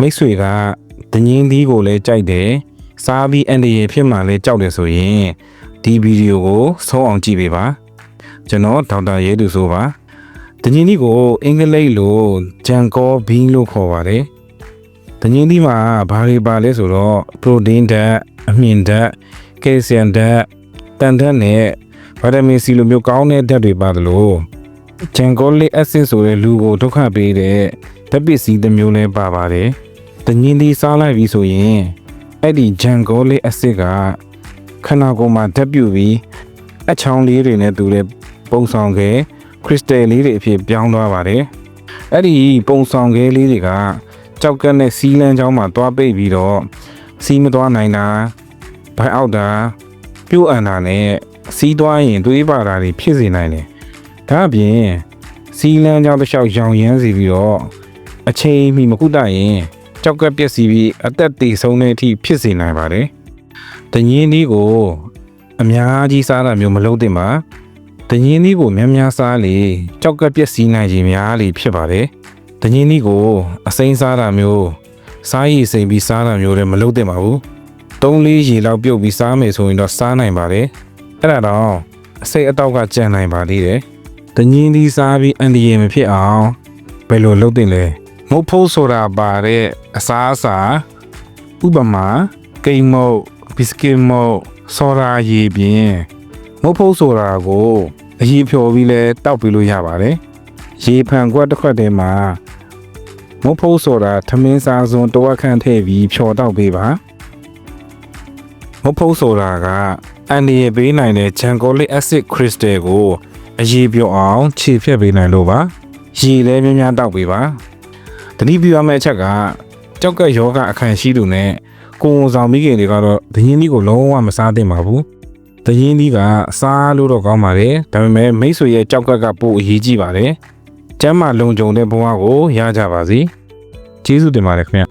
မိတ်ဆွေကတငင်းသီးကိုလည်းကြိုက်တယ်စားပြီးအန်ဒီရဖြစ်မှလည်းကြောက်တယ်ဆိုရင်ဒီဗီဒီယိုကိုဆုံးအောင်ကြည့်ပေးပါကျွန်တော်ဒေါက်တာရဲသူဆိုပါတငင်းသီးကိုအင်္ဂလိပ်လိုဂျန်ကောဘင်းလို့ခေါ်ပါတယ်တငင်းသီးမှာဘာတွေပါလဲဆိုတော့ပရိုတင်းဓာတ်အမြင့်ဓာတ်ကယ်လ်ဆီယမ်ဓာတ်တန်ဓာတ်နဲ့ဗီတာမင်စီလိုမျိုးကောင်းတဲ့ဓာတ်တွေပါတယ်လို့ ဂျန်ကိုလစ်အက်ဆစ်ဆိုတဲ့လူကိုဒုက္ခပေးတဲ့ဓာတ်ပစ္စည်းတစ်မျိုးလဲပါပါတယ်။တညင်းဒီစားလိုက်ပြီဆိုရင်အဲ့ဒီဂျန်ကိုလစ်အက်ဆစ်ကခန္ဓာကိုယ်မှာဓာတ်ပြုပြီးအချောင်းလေးတွေနဲ့တူတဲ့ပုံဆောင်ခဲခရစ်စတယ်လေးတွေအဖြစ်ပြောင်းသွားပါတယ်။အဲ့ဒီပုံဆောင်ခဲလေးတွေကကြောက်ကက်နဲ့စီးလန်းချောင်းမှာတွားပိတ်ပြီးတော့စီးမသွားနိုင်တာဘိုင်အောက်တာပြို့အန်တာနဲ့စီးသွားရင်တွေးပါတာတွေဖြစ်စေနိုင်တယ်။ ဒါအပြင်စီလန်းကြောင်းတစ်လျှောက်ရောင်ရမ်းစီပြီးတော့အချိန်မီမကုတရင်ကြောက်ကပ်ပျက်စီးပြီးအသက်သေဆုံးတဲ့အထိဖြစ်စေနိုင်ပါတယ်။တညင်းဒီကိုအများကြီးစားတာမျိုးမလုပ်သင့်ပါ။တညင်းဒီကိုများများစားလေကြောက်ကပ်ပျက်စီးနိုင်ခြင်းများလေဖြစ်ပါတယ်။တညင်းဒီကိုအစိမ်းစားတာမျိုးစားရည်စိမ်ပြီးစားတာမျိုးလည်းမလုပ်သင့်ပါဘူး။သုံးလေးရေလောက်ပြုတ်ပြီးစားမယ်ဆိုရင်တော့စားနိုင်ပါတယ်။အဲ့ဒါတော့အစိတ်အတော့ကကြံနိုင်ပါသေးတယ်။ တငင်းသီးစားပြီးအန်ဒီရမဖြစ်အောင်ဘယ်လိုလုပ်တင်လဲမုတ်ဖိုးဆိုတာပါတဲ့အစားအစာဥပမာကိမ်မုတ်ဘစ်ကစ်မုတ်ဆော်ရာရည်ပြင်မုတ်ဖိုးဆိုတာကိုအရေးဖြော်ပြီးလဲတောက်ပြီးလို့ရပါတယ်ရေဖန်ခွက်တစ်ခွက်ထဲမှာမုတ်ဖိုးဆိုတာထမင်းစားစွန်းတစ်ဝက်ခန့်ထည့်ပြီးဖြော်တောက်ပေးပါမုတ်ဖိုးဆိုတာကအန်ဒီရပေးနိုင်တဲ့ဂျန်ကိုလစ်အက်ဆစ်ခရစ်စတယ်ကို အရေးပြောအောင်ခြေဖြတ်ပေးနိုင်လို့ပါရေလည်းများများတောက်ပေးပါတတိပြရမယ့်အချက်ကကြောက်ကယောဂအခန့်ရှိသူနဲ့ကိုယ်ဝန်ဆောင်မိခင်တွေကတော့ဒရင်ကြီးကိုလုံးဝမစားသင့်ပါဘူးဒရင်ကြီးကစားလို့တော့ကောင်းပါတယ်ဒါပေမဲ့မိတ်ဆွေရဲ့ကြောက်ကက်ကပိုအရေးကြီးပါတယ်ကျမ်းမာလုံခြုံတဲ့ဘဝကိုရကြပါစေကျေးဇူးတင်ပါတယ်ခင်ဗျာ